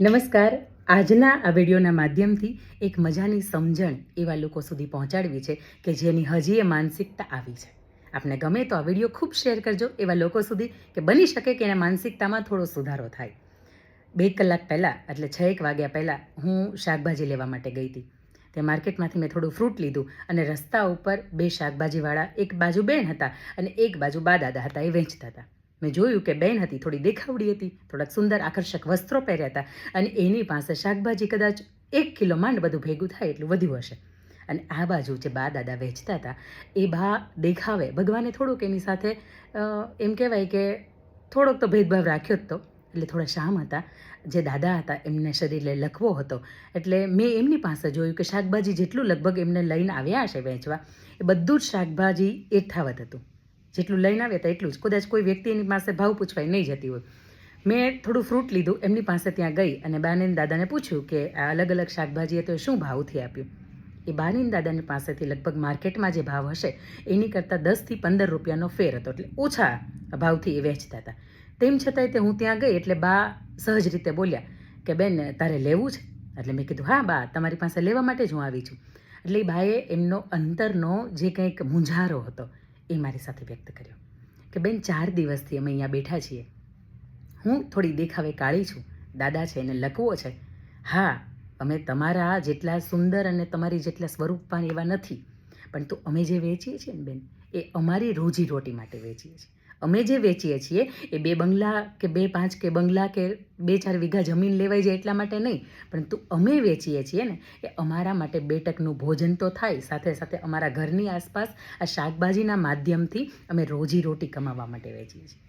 નમસ્કાર. આજના આ વિડીયોના માધ્યમથી એક મજાની સમજણ એવા લોકો સુધી પહોંચાડવી છે કે જેની હજી એ માનસિકતા આવી છે. આપને ગમે તો આ વીડિયો ખૂબ શેર કરજો એવા લોકો સુધી કે બની શકે કે એના માનસિકતામાં થોડો સુધારો થાય. બે કલાક પહેલાં, એટલે છ એક વાગ્યા પહેલાં હું શાકભાજી લેવા માટે ગઈ હતી. તે માર્કેટમાંથી મેં થોડું ફ્રૂટ લીધું અને રસ્તા ઉપર બે શાકભાજીવાળા એક બાજુ બેન હતા અને એક બાજુ બા દાદા હતા એ વેચતા હતા. મેં જોયું કે બેન હતી, થોડી દેખાવડી હતી, થોડાક સુંદર આકર્ષક વસ્ત્રો પહેર્યા હતા અને એની પાસે શાકભાજી કદાચ એક કિલો માંડ બધું ભેગું થાય એટલું વધ્યું હશે. અને આ બાજુ જે બા દાદા વેચતા હતા, એ બા દેખાવે. ભગવાને થોડુંક એની સાથે એમ કહેવાય કે થોડોક તો ભેદભાવ રાખ્યો જ તો, એટલે થોડા શામ હતા. જે દાદા હતા, એમને શરીરે લખવો હતો. એટલે મેં એમની પાસે જોયું કે શાકભાજી જેટલું લગભગ એમને લઈને આવ્યા હશે વેચવા, એ બધું જ શાકભાજી એઠાવત હતું. જેટલું લઈને આવ્યા હતા એટલું જ. કદાચ કોઈ વ્યક્તિ એની પાસે ભાવ પૂછવાય, નહીં જતી હોય. મેં થોડું ફ્રૂટ લીધું, એમની પાસે ત્યાં ગઈ અને બાને દાદાને પૂછ્યું કે આ અલગ અલગ શાકભાજી તો શું ભાવથી આપ્યું? એ બાની દાદાની પાસેથી લગભગ માર્કેટમાં જે ભાવ હશે, એની કરતાં દસથી પંદર રૂપિયાનો ફેર હતો. એટલે ઓછા ભાવથી એ વેચતા હતા. તેમ છતાંય તે હું ત્યાં ગઈ એટલે બા સહજ રીતે બોલ્યા કે, બેન, તારે લેવું છે? એટલે મેં કીધું, હા, બા, તમારી પાસે લેવા માટે જ હું આવી છું. એટલે એ બાએ એમનો અંતરનો જે કંઈક મૂંઝારો હતો એ મારી સાથે વ્યક્ત કર્યો કે બેન, ચાર દિવસથી અમે અહીંયા બેઠા છીએ. હું થોડી દેખાવે કાળી છું. દાદા છે, એને લખવો છે. હા, અમે તમારા જેટલા સુંદર અને તમારી જેટલા સ્વરૂપવાન એવા નથી. પરંતુ અમે જે વેચીએ છીએ ને બેન, એ અમારી રોજીરોટી માટે વેચીએ છીએ. અમે જે વેચીએ છીએ, એ બે બંગલા કે બે પાંચ કે બંગલા કે બે ચાર વીઘા જમીન લેવાઈ જાય એટલા માટે નહીં. પરંતુ અમે વેચીએ છીએ ને, એ અમારા માટે બેટકનું ભોજન તો થાય. સાથે સાથે અમારા ઘરની આસપાસ આ શાકભાજીના માધ્યમથી અમે રોજી રોટી કમાવા માટે વેચીએ છીએ.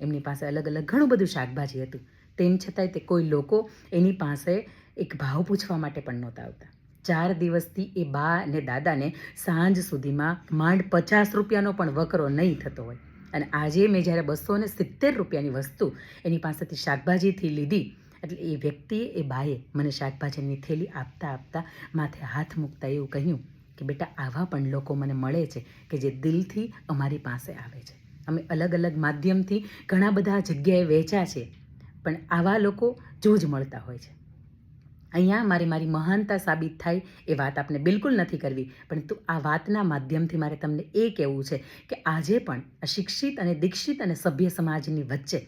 એમની પાસે અલગ અલગ ઘણું બધું શાકભાજી હતું. તેમ છતાંય તે કોઈ લોકો એની પાસે એક ભાવ પૂછવા માટે પણ નહોતા આવતા. ચાર દિવસથી એ બા અને દાદાને સાંજ સુધીમાં માંડ પચાસ રૂપિયાનો પણ વકરો નહીં થતો હોય. અને આજે મેં જ્યારે બસો ને સિત્તેર રૂપિયાની વસ્તુ એની પાસેથી શાકભાજીથી લીધી, એટલે એ વ્યક્તિએ, એ બાએ મને શાકભાજીની થેલી આપતા આપતા માથે હાથ મૂકતા એવું કહ્યું કે, બેટા, આવા પણ લોકો મને મળે છે કે જે દિલથી અમારી પાસે આવે છે. અમે અલગ અલગ માધ્યમથી ઘણા બધા જગ્યાએ વેચ્યા છે, પણ આવા લોકો જોજ મળતા હોય છે. અહીંયા મારી મારી મહાનતા સાબિત થાય એ વાત આપને બિલકુલ નથી કરવી. પરંતુ આ વાતના માધ્યમથી મારે તમને એ કહેવું છે કે આજે પણ અશિક્ષિત અને દીક્ષિત અને સભ્ય સમાજની વચ્ચે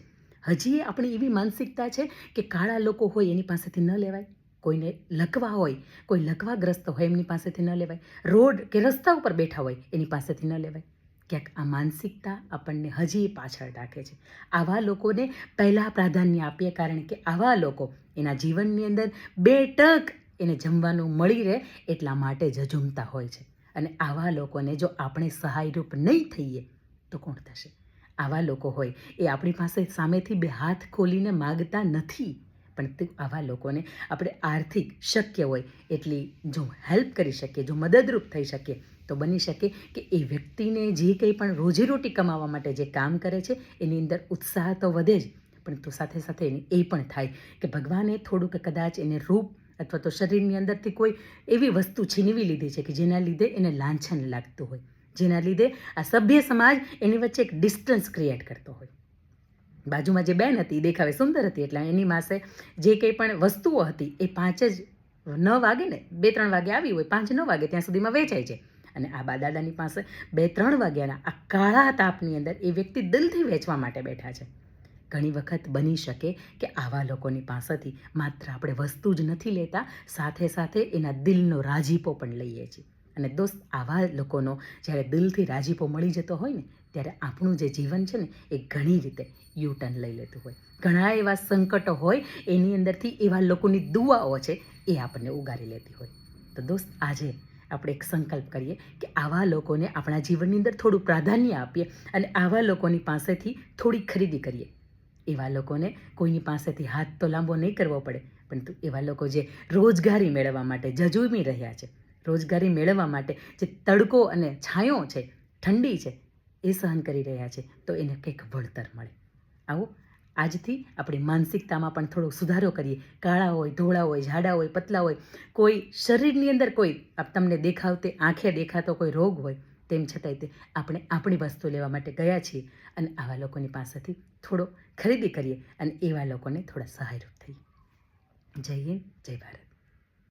હજી આપણી એવી માનસિકતા છે કે કાળા લોકો હોય એની પાસેથી ન લેવાય. કોઈને લકવા હોય, કોઈ લકવાગ્રસ્ત હોય એમની પાસેથી ન લેવાય. રોડ કે રસ્તા ઉપર બેઠા હોય એની પાસેથી ન લેવાય. ક્યાંક આ માનસિકતા આપણને હજી પાછળ રાખે છે. આવા લોકોને પહેલાં પ્રાધાન્ય આપીએ કારણ કે આવા લોકો એના જીવનની અંદર બે ટક એને જમવાનું મળી રહે એટલા માટે ઝઝુમતા હોય છે. અને આવા લોકોને જો આપણે સહાયરૂપ નહીં થઈએ તો કોણ થશે? આવા લોકો હોય એ આપણી પાસે સામેથી બે હાથ ખોલીને માગતા નથી. પણ આવા લોકોને આપણે આર્થિક શક્ય હોય એટલી જો હેલ્પ કરી શકીએ, જો મદદરૂપ થઈ શકીએ તો બની શકે કે એ વ્યક્તિને જે કંઈ પણ રોજીરોટી કમાવા માટે જે કામ કરે છે, એની અંદર ઉત્સાહ તો વધે જ, પરંતુ સાથે સાથે એને એ પણ થાય કે ભગવાને થોડુંક કદાચ એને રૂપ અથવા તો શરીરની અંદરથી કોઈ એવી વસ્તુ છીનવી લીધી છે કે જેના લીધે એને લાંછન લાગતું હોય. જેના લીધે આ સભ્ય સમાજ એની વચ્ચે એક ડિસ્ટન્સ ક્રિએટ કરતો હોય. બાજુમાં જે બેન હતી દેખાવે સુંદર હતી, એટલે એની પાસે જે કંઈ પણ વસ્તુઓ હતી એ પાંચ જ ન વાગે ને બે ત્રણ વાગે આવી હોય પાંચ ન વાગે ત્યાં સુધીમાં વેચાય છે. અને આ બા દાદાની પાસે બે ત્રણ વાગ્યાના આ કાળા તાપની અંદર એ વ્યક્તિ દિલથી વેચવા માટે બેઠા છે. ઘણી વખત બની શકે કે આવા લોકોની પાસેથી માત્ર આપણે વસ્તુ જ નથી લેતા, સાથે સાથે એના દિલનો રાજીપો પણ લઈએ છીએ. અને દોસ્ત, આવા લોકોનો જ્યારે દિલથી રાજીપો મળી જતો હોય ને, ત્યારે આપણું જે જીવન છે ને, એ ઘણી રીતે યુટર્ન લઈ લેતું હોય. ઘણા એવા સંકટો હોય, એની અંદરથી એવા લોકોની દુઆઓ છે, એ આપણને ઉગારી લેતી હોય. તો દોસ્ત, આજે આપણે એક સંકલ્પ કરીએ કે આવા લોકોને આપણા જીવનની અંદર થોડું પ્રાધાન્ય આપીએ અને આવા લોકોની પાસેથી થોડી ખરીદી કરીએ. એવા લોકોને કોઈની પાસેથી હાથ તો લાંબો નહીં કરવો પડે, પરંતુ એવા લોકો જે રોજગારી મેળવવા માટે જજુમી રહ્યા છે, રોજગારી મેળવવા માટે જે તડકો અને છાંયો છે, ઠંડી છે, એ સહન કરી રહ્યા છે, તો એને કંઈક વળતર મળે. આવો આજથી આપણી માનસિકતામાં પણ થોડો સુધારો કરીએ. કાળા હોય, ધોળા હોય, જાડા હોય, પતલા હોય, કોઈ શરીરની અંદર કોઈ તમને દેખાવતે, આંખે દેખાતો કોઈ રોગ હોય, તેમ છતાંય તે આપણે આપણી વસ્તુ લેવા માટે ગયા છીએ અને આવા લોકોની પાસેથી થોડો ખરીદી કરીએ અને એવા લોકોને થોડા સહાયરૂપ થઈએ. જય હિન્દ, જય ભારત.